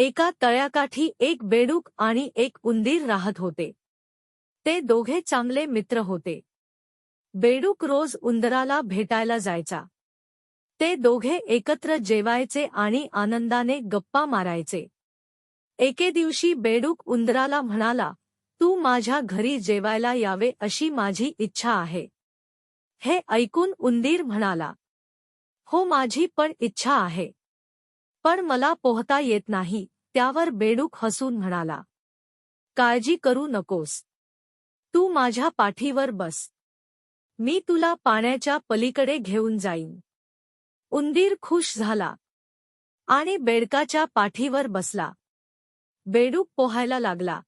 एका तळ्याकाठी एक बेडूक आणि एक उंदीर राहत होते. ते दोघे चांगले मित्र होते. बेडूक रोज उंदराला भेटायला जायचा. ते दोघे एकत्र जेवायचे आणि आनंदाने गप्पा मारायचे. एके दिवशी बेडूक उंदराला म्हणाला तू माझ्या घरी जेवायला यावे अशी माझी इच्छा आहे. हे ऐकून उंदीर म्हणाला हो माझी पण इच्छा आहे. पण मला पोहता येत नाही. त्यावर बेडूक हसून म्हणाला. काळजी करू नकोस. तू माझ्या पाठीवर बस. मी तुला पाण्याच्या पलीकडे घेऊन जाईन. उंदीर खुश झाला. आणि बेडकाच्या पाठीवर बसला. बेडूक पोहायला लागला.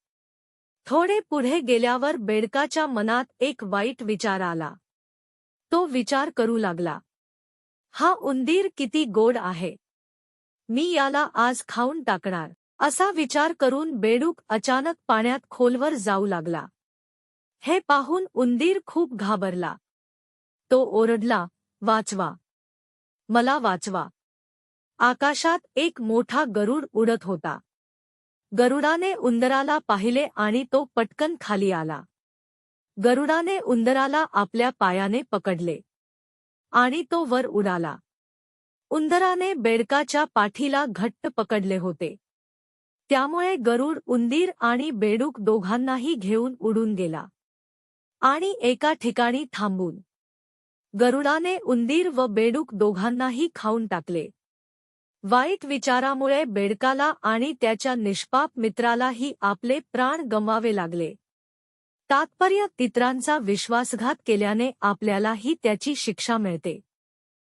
थोडे पुढे गेल्यावर बेडकाच्या मनात एक वाईट विचार आला. तो विचार करू लागला. हा उंदीर किती गोड आहे. मी याला आज खाऊन टाकणार. असा विचार करून बेडूक अचानक पाण्यात खोलवर जाऊ लागला. हे पाहून उंदीर खूप घाबरला. तो ओरडला वाचवा. मला वाचवा. आकाशात एक मोठा गरुड उडत होता. गरुडाने उंदराला पाहिले आणि तो पटकन खाली आला. गरुडाने उंदराला आपल्या पायाने पकडले. आणि तो वर उडाला. उंदराने बेडकाच्या पाठीला घट्ट पकडले होते. त्यामुळे गरुड उंदीर आणि बेडूक दोघांनाही घेऊन उडून गेला. आणि एका ठिकाणी थांबून. गरुडाने उंदीर व बेडूक दोघांनाही खाऊन टाकले. वाईट विचारामुळे बेडकाला आणि त्याच्या निष्पाप मित्रालाही आपले प्राण गमवावे लागले. तात्पर्य इतरांचा विश्वासघात केल्याने आपल्यालाही त्याची शिक्षा मिळते.